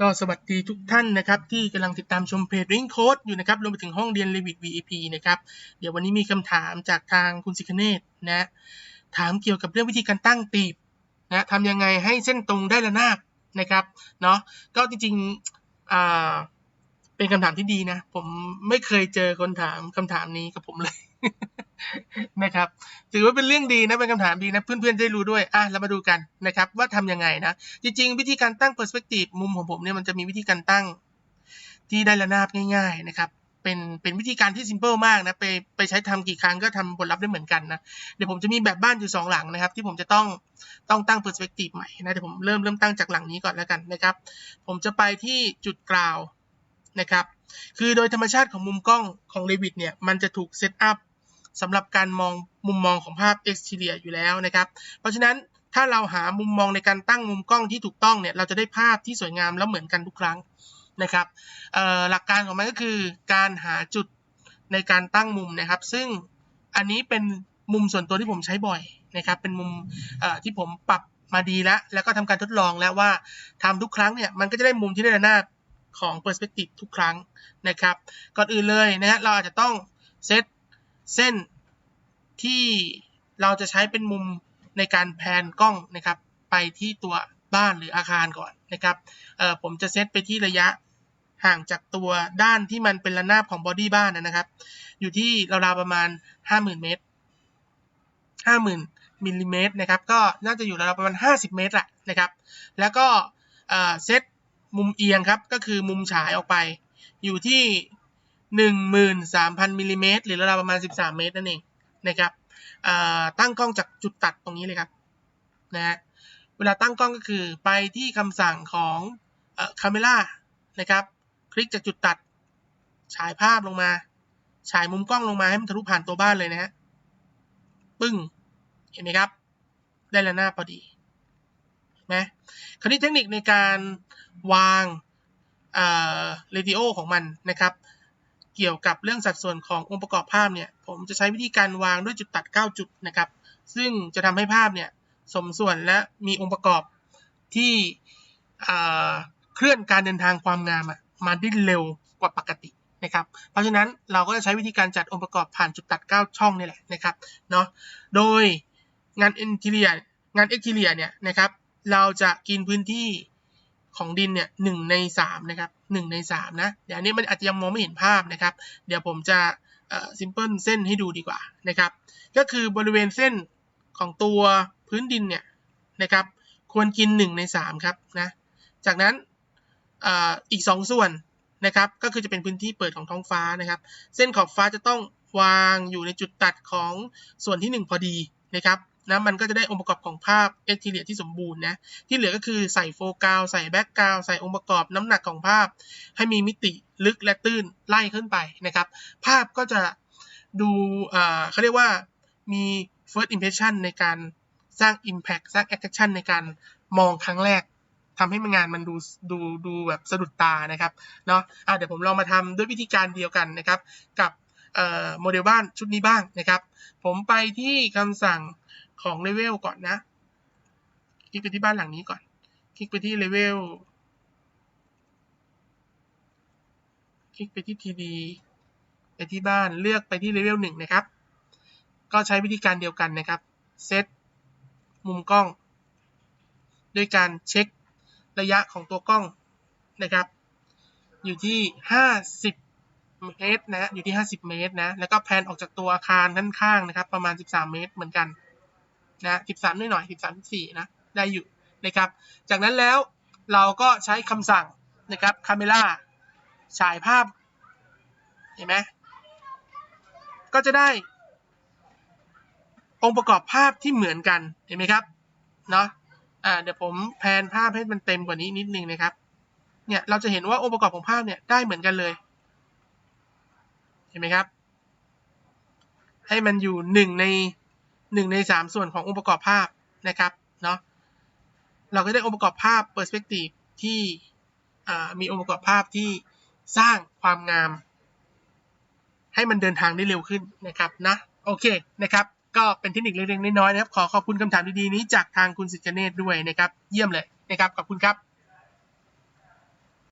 ก็สวัสดีทุกท่านนะครับที่กำลังติดตามชมเพจ Ring Code อยู่นะครับรวมไปถึงห้องเรียน Revit VIP นะครับเดี๋ยววันนี้มีคำถามจากทางคุณสิคเนตนะถามเกี่ยวกับเรื่องวิธีการตั้งตีบนะทำยังไงให้เส้นตรงได้ระนาบนะครับเนาะก็จริงๆอ่าเป็นคำถามที่ดีนะ ผมไม่เคยเจอคนถามคำถามนี้กับผมเลย นะครับ ถือว่าเป็นเรื่องดีนะ เป็นคำถามดีนะ เพื่อนๆได้รู้ด้วย อะ เรามาดูกันนะครับ ว่าทำยังไงนะ จริงๆ วิธีการตั้ง perspective มุมของผมเนี่ยมันจะมีวิธีการตั้งที่ได้ระนาบง่าย ๆ นะครับ เป็น เป็นวิธีการที่ simple มากนะ ไป ไปใช้ทำกี่ครั้งก็ทำผลลัพธ์ได้เหมือนกันนะ เดี๋ยวผมจะมีแบบบ้านอยู่สองหลังนะครับ ที่ผมจะต้อง ต้องตั้ง perspective ใหม่นะ เดี๋ยวผมเริ่มเริ่มตั้งจากหลังนี้ก่อนแล้วกันนะครับ ผมจะไปที่จุดกราวนะครับ คือโดยธรรมชาติของมุมกล้องของ Revit เนี่ย มันจะถูกเซตอัพ สำหรับการมองมุมมองของภาพ exterior อยู่แล้วนะครับ เพราะฉะนั้นถ้าเราหามุมมองในการตั้งมุมกล้องที่ถูกต้องเนี่ยเราจะได้ภาพที่สวยงามแล้วเหมือนกันทุกครั้งนะครับหลักการของมันก็คือการหาจุดในการตั้งมุมนะครับ ซึ่งอันนี้เป็นมุมส่วนตัวที่ผมใช้บ่อยนะครับ เป็นมุมที่ผมปรับมาดีแล้ว แล้วก็ทำการทดลองแล้วว่าทำทุกครั้งเนี่ยมันก็จะได้มุมที่ได้ระนาบของ perspective ทุกครั้งนะครับ ก่อนอื่นเลยนะฮะเราอาจจะต้องเซต เส้นที่เราจะใช้เป็นมุมในการแพนกล้องนะครับ ไปที่ตัวบ้านหรืออาคารก่อนนะครับผมจะเซตไปที่ระยะห่างจากตัวด้านที่มันเป็นระนาบของบอดี้บ้านนะครับ อยู่ที่ราวๆประมาณ 50,000 เมตร 50,000มิลลิเมตรนะครับ ก็น่าจะอยู่ราวๆประมาณ 50 เมตรแหละนะครับ แล้วก็เซตมุมเอียงครับ ก็คือมุมฉายออกไป อยู่ที่ 13,000มิลลิเมตรหรือราวๆประมาณ 13 เมตรนั่นเองนะครับตั้งกล้องจากจุดตัดตรงนี้เลยครับนะฮะเวลาตั้งกล้องก็คือไปที่คำสั่งของคาเมล่านะครับ คลิกจากจุดตัดฉายภาพลงมา ฉายมุมกล้องลงมาให้มันทะลุผ่านตัวบ้านเลยนะฮะปึ้งเห็นไหมครับ ได้แล้วหน้าพอดีนะคราวนี้เทคนิคในการวางเรดิโอของมันนะครับ เกี่ยวกับเรื่องสัดส่วนขององค์ประกอบภาพเนี่ยผมจะใช้วิธีการวางด้วยจุดตัด 9 จุดนะครับ ซึ่งจะทำให้ภาพเนี่ยสมส่วนและมีองค์ประกอบที่เคลื่อนการเดินทางความงามมาได้เร็วกว่าปกตินะครับ เพราะฉะนั้นเราก็จะใช้วิธีการจัดองค์ประกอบผ่านจุดตัด 9 ช่องนี่แหละนะครับเนาะโดยงานอินทีเรียงานเอ็กทีเรียเนี่ยนะครับเราจะกินพื้นที่ ของดินเนี่ยหนึ่งในสามนะครับหนึ่งในสามนะ เดี๋ยวนี้มันอาจจะยังมองไม่เห็นภาพนะครับ เดี๋ยวผมจะซิมเพิลเส้นให้ดูดีกว่านะครับ ก็คือบริเวณเส้นของตัวพื้นดินเนี่ยนะครับควรกินหนึ่งในสามครับนะ จากนั้นออีกสองส่วนนะครับก็คือจะเป็นพื้นที่เปิดของท้องฟ้านะครับ เส้นขอบฟ้าจะต้องวางอยู่ในจุดตัดของส่วนที่ 1 พอดีนะครับ นะมันก็จะได้องค์ประกอบของภาพเอทีเรียที่สมบูรณ์นะที่เหลือก็คือใส่โฟกัสใส่แบ็กกราวใส่องค์ประกอบน้ำหนักของภาพ ให้มีมิติลึกและตื้นไล่ขึ้นไปนะครับ ภาพก็จะดูเขาเรียกว่ามี first impression ในการสร้าง impact สร้าง attraction ในการมองครั้งแรกทำให้มันงานมันดูดูดูแบบสะดุดตานะครับเนาะะเดี๋ยวผมลองมาทำด้วยวิธีการเดียวกันนะครับ กับโมเดลบ้านชุดนี้บ้างนะครับ ผมไปที่คำสั่ง ของเลเวลก่อนนะ คลิกไปที่บ้านหลังนี้ก่อน คลิกไปที่เลเวล คลิกไปที่ TD ไปที่บ้านเลือกไปที่เลเวลหนึ่งนะครับ ก็ใช้วิธีการเดียวกันนะครับ เซตมุมกล้อง ด้วยการเช็คระยะของตัวกล้องนะครับ อยู่ที่ 50 เมตรนะ อยู่ที่ 50 เมตรนะ แล้วก็แพนออกจากตัวอาคารด้านข้างนะครับ ประมาณ 13 เมตรเหมือนกัน นะ13นิดหน่อย13 14นะได้อยู่นะครับ จากนั้นแล้วเราก็ใช้คำสั่งนะครับคาเมล่าฉายภาพ เห็นไหมก็จะได้ องค์ประกอบภาพที่เหมือนกันเห็นไหมครับเนาะอ่าเดี๋ยวผมแพนภาพให้มันเต็มกว่านี้นิดนึงนะครับเนี่ยเราจะเห็นว่าองค์ประกอบของภาพเนี่ยได้เหมือนกันเลย เห็นไหมครับ ให้มันอยู่หนึ่งใน หนึ่งในสามส่วนขององค์ประกอบภาพนะครับเนาะเราก็ได้องค์ประกอบภาพ perspective ที่มีองค์ประกอบภาพที่สร้างความงาม ให้มันเดินทางได้เร็วขึ้นนะครับนะโอเคนะครับก็เป็นเทคนิคเล็กๆน้อยๆนะครับ ขอขอบคุณคำถามดีๆนี้จากทางคุณสิทธิเนตด้วยนะครับ เยี่ยมเลยนะครับ ขอบคุณครับ